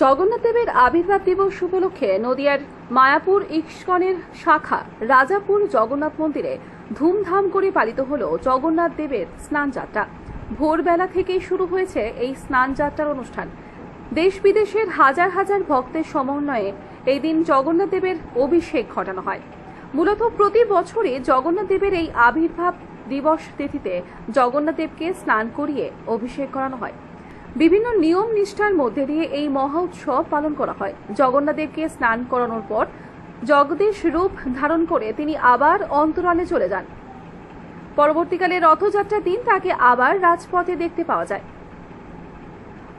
জগন্নাথ দেবের আবির্ভাব দিবস উপলক্ষে নদিয়ার মায়াপুর ইস্কনের শাখা রাজাপুর জগন্নাথ মন্দিরে ধুমধাম করে পালিত হল জগন্নাথ দেবের স্নান যাত্রা ভোরবেলা থেকেই শুরু হয়েছে এই স্নান যাত্রার অনুষ্ঠান। দেশ বিদেশের হাজার হাজার ভক্তের সমন্বয়ে এই দিন জগন্নাথ দেবের অভিষেক ঘটানো হয়। মূলত প্রতি বছরই জগন্নাথ দেবের এই আবির্ভাব দিবস তিথিতে জগন্নাথ দেবকে স্নান করিয়ে অভিষেক করানো হয়। বিভিন্ন নিয়ম নিষ্ঠার মধ্যে দিয়ে এই মহা উৎসব পালন করা হয়। জগন্নাথ দেবকে স্নান করানোর পর জগদীশ রূপ ধারণ করে তিনি আবার অন্তরালে চলে যান। পরবর্তীকালে রথযাত্রার দিন তাকে আবার রাজপথে দেখতে পাওয়া যায়।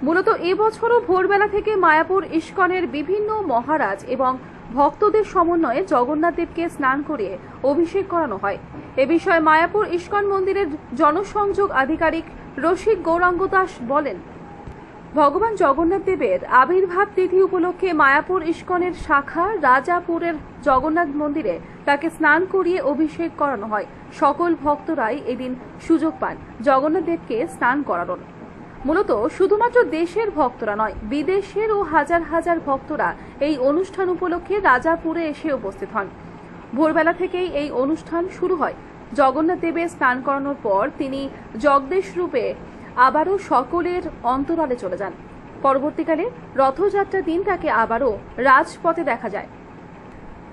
মূলত এবছরও ভোরবেলা থেকে মায়াপুর ইস্কনের বিভিন্ন মহারাজ এবং ভক্তদের সমন্বয়ে জগন্নাথ দেবকে স্নান করিয়ে অভিষেক করানো হয়। এ বিষয়ে মায়াপুর ইস্কন মন্দিরের জনসংযোগ আধিকারিক রসিক গৌরাঙ্গ দাস বলেন ভগবান জগন্নাথ দেবের আবির্ভাব তিথি উপলক্ষে মায়াপুর ইস্কনের শাখা রাজাপুরের জগন্নাথ মন্দিরে তাকে স্নান করিয়ে অভিষেক করানো হয়। সকল ভক্তরাই এদিন সুযোগ পান জগন্নাথ দেবকে স্নান করানোর। মূলত শুধুমাত্র দেশের ভক্তরা নয় বিদেশের ও হাজার হাজার ভক্তরা এই অনুষ্ঠান উপলক্ষে রাজাপুরে এসে উপস্থিত হন। ভোরবেলা থেকেই এই অনুষ্ঠান শুরু হয়। জগন্নাথ দেবের স্নান করানোর পর তিনি জগদেশ রূপে আবারও সকলের অন্তরালে চলে যান। পরবর্তীকালে রথযাত্রার দিন তাকে আবারও রাজপথে দেখা যায়।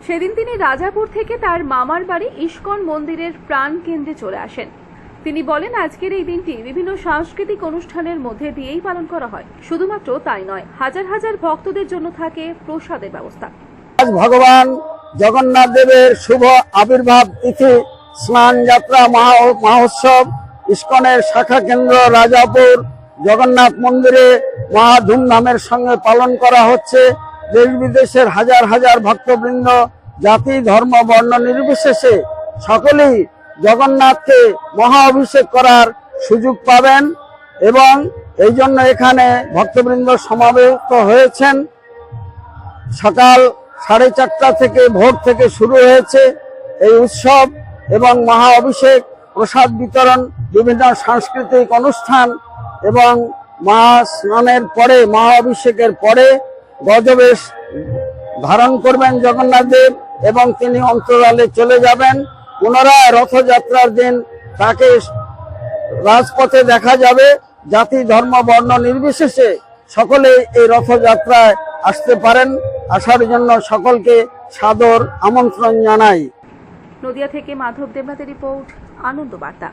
সেদিন তিনি রাজাপুর থেকে তার মামার বাড়ি ইস্কন মন্দিরের প্রাণ কেন্দ্রে চলে আসেন। তিনি বলেন, আজকের এই দিনটি বিভিন্ন সাংস্কৃতিক অনুষ্ঠানের মধ্যে দিয়েই পালন করা হয়। শুধুমাত্র তাই নয়, হাজার হাজার ভক্তদের জন্য থাকে প্রসাদের ব্যবস্থা। আজ ভগবান জগন্নাথ দেবের শুভ আবির্ভাব তিথি স্নান যাত্রা মহা- মহোৎসব ইস্কনের শাখা কেন্দ্র রাজাপুর জগন্নাথ মন্দিরে মহা ধুমধামের সঙ্গে পালন করা হচ্ছে। দেশ বিদেশের হাজার হাজার ভক্তবৃন্দ, জাতি, ধর্ম, বর্ণ নির্বিশেষে সকলেই জগন্নাথকে মহা অভিষেক করার সুযোগ পাবেন এবং এই জন্য এখানে ভক্তবৃন্দ সমাবেত হয়েছেন। সকাল সাড়ে চারটা থেকে ভোর থেকে শুরু হয়েছে এই উৎসব এবং মহা অভিষেক, প্রসাদ বিতরণ বিভিন্ন সাংস্কৃতিক অনুষ্ঠান এবং মহা স্নানের পরে মহা অভিষেকের পরে গজবেশ ধারণ করবেন জগন্নাথ দেব এবং তিনি অন্তরালে চলে যাবেন। পুনরায় রথযাত্রার দিন তাকে রাজপথে দেখা যাবে। জাতি, ধর্ম, বর্ণ নির্বিশেষে সকলে এই রথযাত্রায় আসতে পারেন। আসার জন্য সকলকে সাদর আমন্ত্রণ জানাই। নদিয়া থেকে মাধব দেবনাথের রিপোর্ট আনন্দ বার্তা